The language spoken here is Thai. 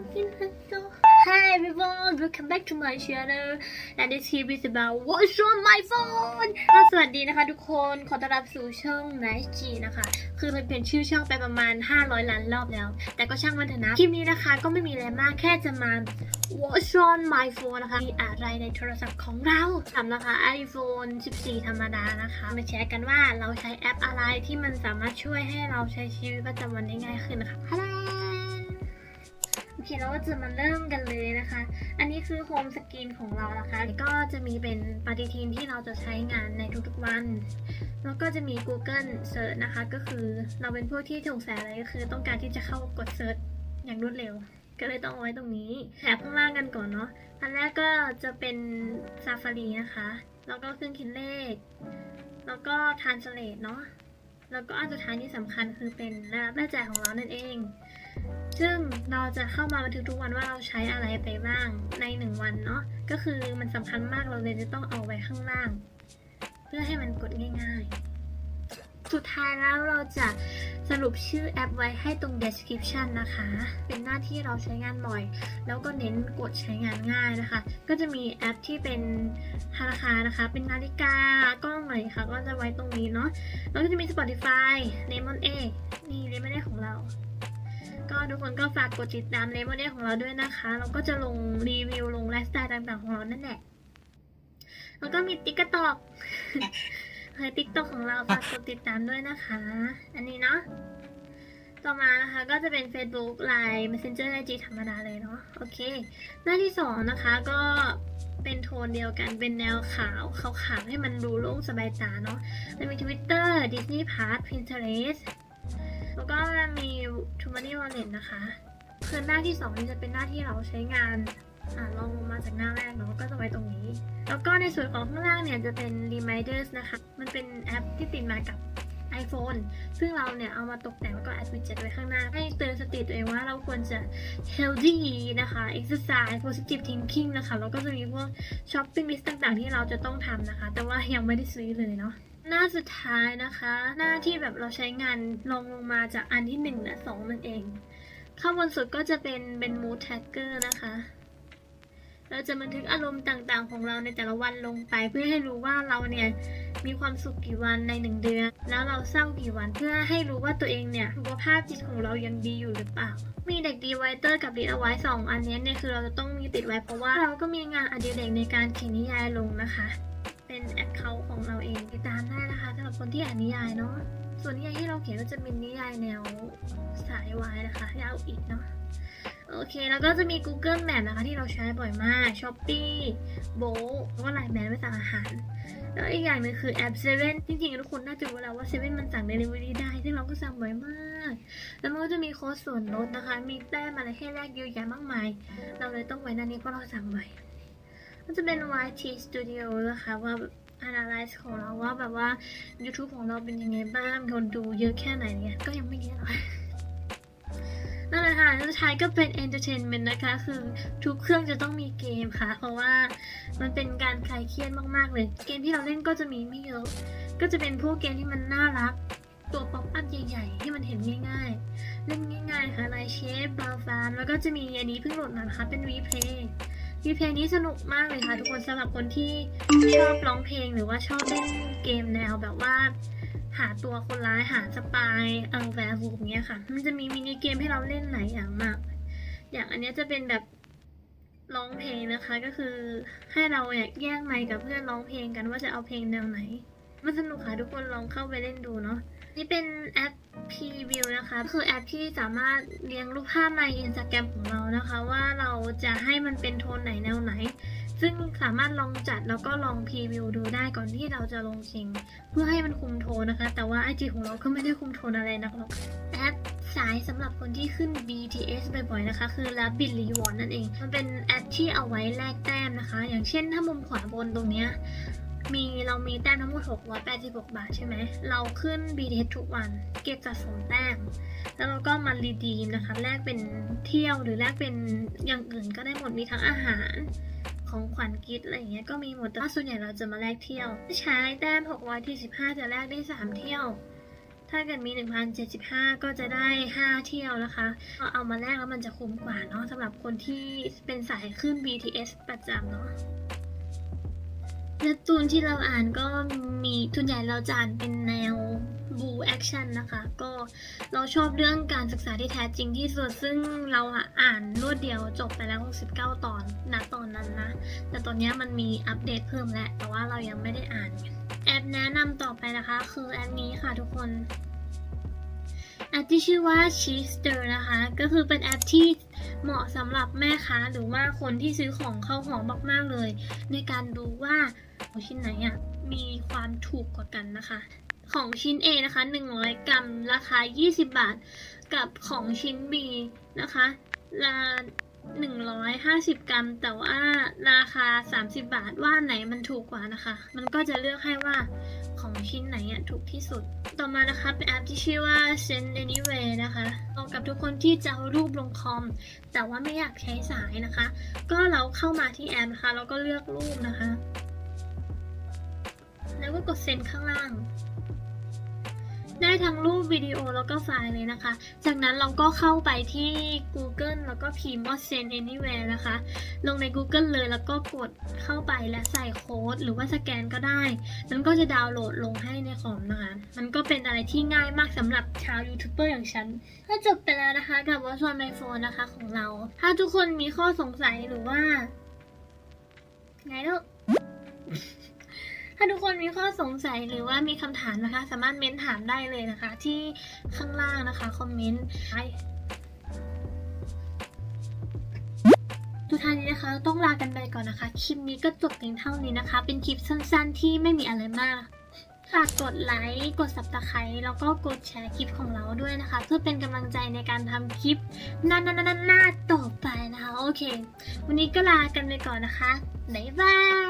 Hi everyone, welcome back to my channel and this here is about what's on my phone ก็สวัสดีนะคะทุกคน ขอต้อนรับสู่ช่อง Nice G นะคะ คือมันเปลี่ยนชื่อช่องไปประมาณ 500 ล้านรอบแล้ว แต่ก็ช่างมันเถอะนะ คลิปนี้นะคะก็ไม่มีอะไรมาก แค่จะมา what's on my phone นะคะ มีอะไรในโทรศัพท์ของเราทำนะคะ iPhone 14 ธรรมดานะคะ มาแชร์กันว่าเราใช้แอปอะไรที่มันสามารถช่วยให้เราใช้ชีวิตประจำวันได้ง่ายขึ้นนะคะฮัลโหล อเคเราก็จะมาเริ่มกันเลยนะคะ อันนี้คือโฮมสกรีนของเรานะคะ ก็จะมีเป็นปฏิทินที่เราจะใช้งานในทุกๆวัน แล้วก็จะมี Google Search นะคะ ก็คือเราเป็นพวกที่สงสัยอะไรก็คือต้องการที่จะเข้ากด Search อย่างรวดเร็ว ก็เลยต้องเอาไว้ตรงนี้แถบข้างล่างกันก่อนเนาะ อันแรกก็จะเป็น Safari นะคะ แล้วก็เครื่องคิดเลข แล้วก็ Translate เนาะ แล้วก็อันสุดท้ายที่สำคัญคือเป็นรายรับรายจ่ายของเรานั่นเอง ซึ่งเราจะเข้ามาบันทึกทุกวันว่าเราใช้อะไรไปบ้างในหนึ่งวันเนาะก็คือมันสำคัญมากเราเลยจะต้องเอาไว้ข้างล่าง เพื่อให้มันกดง่ายๆ สุดท้ายแล้วเราจะสรุปชื่อแอปไว้ให้ตรง description นะคะ เป็นหน้าที่เราใช้งานบ่อย แล้วก็เน้นกดใช้งานง่ายนะคะ ก็จะมีแอปที่เป็นธนาคารนะคะ เป็นนาฬิกากล้องอะไรค่ะ ก็จะไว้ตรงนี้เนาะ แล้วก็จะมี Spotify Lemon A นี่ Lemon A ของเรา ก็ทุกคนก็ฝากกดติดตามเลมอนเดของเราด้วยนะคะ เราก็จะลงรีวิวลงไลฟ์สไตล์ต่างๆของเรานั่นแหละ แล้วก็มีติ๊กตอกเฮ้ยติ๊กตอกของเราฝากกดติดตามด้วยนะคะ อันนี้เนาะ ต่อมานะคะก็จะเป็น Facebook Line Messenger IG ธรรมดาเลยเนาะ โอเค หน้าที่สองนะคะก็เป็นโทนเดียวกันเป็นแนวขาวขาวๆให้มันดูโล่งสบายตาเนาะจะมี Twitter Disney Plus Pinterest แล้วก็มี t r u m o n l e t นะคะคือหน้าที่ 2 นี่จะเป็นหน้าที่เราใช้งานอ่าลองลงมาจากหน้าแรกเนาะก็จะไว้ตรงนี้ แล้วก็ในส่วนของข้างล่างเนี่ยจะเป็น Reminders นะคะ มันเป็นแอปที่ติดมากับ iPhone ซึ่งเราเนี่ยเอามาตกแต่งแล้วก็ add widget ไว้ข้างหน้า ให้เตือนสติตัวเองว่าเราควรจะ healthy นะคะ exercise positive thinking นะคะ แล้วก็จะมีพวก shopping list ต่างๆ ที่เราจะต้องทำนะคะ แต่ว่ายังไม่ได้ซื้อเลยเนาะ หน้าสุดท้ายนะคะ หน้าที่แบบเราใช้งานลงลงมาจากอันที่หนึ่งและสองนั่นเอง ข้างบนสุดก็จะเป็นเป็น mood tracker นะคะ เราจะบันทึกอารมณ์ต่างๆ ของเราในแต่ละวันลงไป เพื่อให้รู้ว่าเราเนี่ยมีความสุขกี่วันในหนึ่งเดือน แล้วเราเศร้ากี่วันเพื่อให้รู้ว่าตัวเองเนี่ยสุขภาพจิตของเรายังดีอยู่หรือเปล่า มีเด็กดีไวเตอร์กับดีเอาไว้สองอันนี้เนี่ยคือเราจะต้องมีติดไว้เพราะว่าเราก็มีงานอดิเรกในการเขียนนิยายลงนะคะ เป็นแอคเคา คนที่อ่านนิยายเนาะส่วนนิยายที่เราเขียนก็จะเป็นนิยายแนวสายวายนะคะยาวอีกเนาะโอเค แล้วก็จะมี Google Map นะคะ ที่เราใช้บ่อยมาก Shopee b o แล้วก็ไลน์แมนไว้สั่งอาหาร แล้วอีกอย่างหนึงคือแอป 7 จริงๆ ทุกคนน่าจะรู้แล้วว่า 7 มันสั่ง Delivery ได้ ซึ่งเราก็สั่งบ่อยมาก แล้วมันก็จะมีโค้ดส่วนลดนะคะ มีแต้มอะไรให้แลกเยอะแยะมากมาย เราเลยต้องไว้หนั่นนี้เพราะเราสั่งบ่อยก็จะเป็น YT Studio นะคะว่า analyze ของเราว่าแบบว่า YouTube ของเราเป็นยังไงบ้างคนดูเยอะแค่ไหนเนี่ยก็ยังไม่เยอะหรอกนั่นแหละค่ะสุดท้ายก็เป็น entertainment นะคะ คือทุกเครื่องจะต้องมีเกมค่ะ เพราะว่ามันเป็นการคลายเครียดมากๆเลย เกมที่เราเล่นก็จะมีไม่เยอะ ก็จะเป็นพวกเกมที่มันน่ารัก ตัวป๊อปอัพใหญ่ๆ ที่มันเห็นง่ายๆ เล่นง่ายๆค่ะไลเชฟบาฟานแล้วก็จะมีอันนี้เพิ่งโหลดมานะคะเป็น replay replay นี้สนุกมากเลยค่ะ ทุกคนสำหรับคนที่ชอบร้องเพลงหรือว่าชอบเล่นเกมแนวแบบว่า หาตัวคนร้ายหาสปายเออแวร์วูฟเงี้ยค่ะ มันจะมีมินิเกมให้เราเล่นหลายอย่างมาก อย่างอันนี้จะเป็นแบบร้องเพลงนะคะก็คือให้เราเนี่ยแย่งไมค์กับเพื่อนร้องเพลงกันว่าจะเอาเพลงแนวไหน มันสนุกค่ะทุกคนลองเข้าไปเล่นดูเนาะ นี่เป็นแอป P-View นะคะ คือแอปที่สามารถเรียงรูปภาพใน Instagram ของเรานะคะ ว่าเราจะให้มันเป็นโทนไหนแนวไหน ซึ่งสามารถลองจัดแล้วก็ลองพรีวิวดูได้ก่อนที่เราจะลงจริง เพื่อให้มันคุมโทนนะคะ แต่ว่าไอจีของเราก็ไม่ได้คุมโทนอะไรนักหรอกแอปสายสำหรับคนที่ขึ้น BTS บ่อยๆนะคะ คือ Rabbit Reward นั่นเอง มันเป็นแอปที่เอาไว้แลกแต้มนะคะ อย่างเช่นถ้ามุมขวาบนตรงเนี้ย มีเรามีแต้มทั้งหมด686 บาทใช่ไหม เราขึ้น BTS ทุกวัน เก็บสะสมแต้ม แล้วเราก็มารีดีมนะคะ แลกเป็นเที่ยวหรือแลกเป็นอย่างอื่นก็ได้หมด มีทั้งอาหารของขวัญกิฟต์อะไรอย่างเงี้ยก็มีหมด แต่ว่าส่วนใหญ่เราจะมาแลกเที่ยว ใช้แต้ม615จะแลกได้ 3 เที่ยว ถ้าเกิดมี 1,075 ก็จะได้ 5 เที่ยวนะคะก็เอามาแลกแล้วมันจะคุ้มกว่าเนาะสำหรับคนที่เป็นสายขึ้น BTS ประจำเนาะ และตูนที่เราอ่านก็มีทุนใหญ่เราจะอ่านเป็นแนวบูแอคชั่นนะคะ ก็เราชอบเรื่องการศึกษาที่แท้จริงที่สุด ซึ่งเราอ่านรวดเดียวจบไปแล้ว 69 ตอนนะตอนนั้นนะ แต่ตอนนี้มันมีอัปเดตเพิ่มแล้วแต่ว่าเรายังไม่ได้อ่าน แอปแนะนำต่อไปนะคะ คือแอปนี้ค่ะทุกคน แอปที่ชื่อว่า Cheester นะคะ ก็คือเป็นแอปที่เหมาะสำหรับแม่ค้าหรือว่าคนที่ซื้อของเข้าของมาก ๆ เลย ในการดูว่าของชิ้นไหนอะมีความถูกกว่ากันนะคะ ของชิ้น A นะคะ 100 กรัม ราคา 20 บาท กับของชิ้น B นะคะรา150 กรัม แต่ว่าราคา 30 บาทว่าไหนมันถูกกว่านะคะ มันก็จะเลือกให้ว่า ของชิ้นไหนอะถูกที่สุด ต่อมานะคะเป็นแอปที่ชื่อว่า Send Anyway นะคะเหมาะกับทุกคนที่จะเอารูปลงคอม แต่ว่าไม่อยากใช้สายนะคะ ก็เราเข้ามาที่แอปนะคะแล้วก็เลือกรูปนะคะ แล้วก็กดเซ็นข้างล่าง ได้ทั้งรูปวิดีโอแล้วก็ไฟล์เลยนะคะ จากนั้นเราก็เข้าไปที่ Google แล้วก็พิมพ์ว่า send anywhere นะคะ ลงใน Google เลยแล้วก็กดเข้าไปและใส่โค้ดหรือว่าสแกนก็ได้ มันก็จะดาวน์โหลดลงให้ในคอมนะคะ มันก็เป็นอะไรที่ง่ายมากสำหรับชาวยูทูบเบอร์อย่างฉันก็จบไปแล้วนะคะกับ Watch on my phone นะคะของเรา ถ้าทุกคนมีข้อสงสัยหรือว่า ไงลูก ถ้าทุกคนมีข้อสงสัยหรือว่ามีคำถามนะคะ สามารถเม้นถามได้เลยนะคะ ที่ข้างล่างนะคะคอมเมนต์ไทุกท่านนี้นะคะต้องลากันไปก่อนนะคะ คลิปนี้ก็จบเพียงเท่านี้นะคะ เป็นคลิปสั้นๆ ที่ไม่มีอะไรมากฝากกดไลค์ กด subscribe แล้วก็กดแชร์คลิปของเราด้วยนะคะ เพื่อเป็นกำลังใจในการทำคลิปหน้าๆๆๆต่อไปนะคะ โอเค วันนี้ก็ลากันไปก่อนนะคะ บ๊ายบาย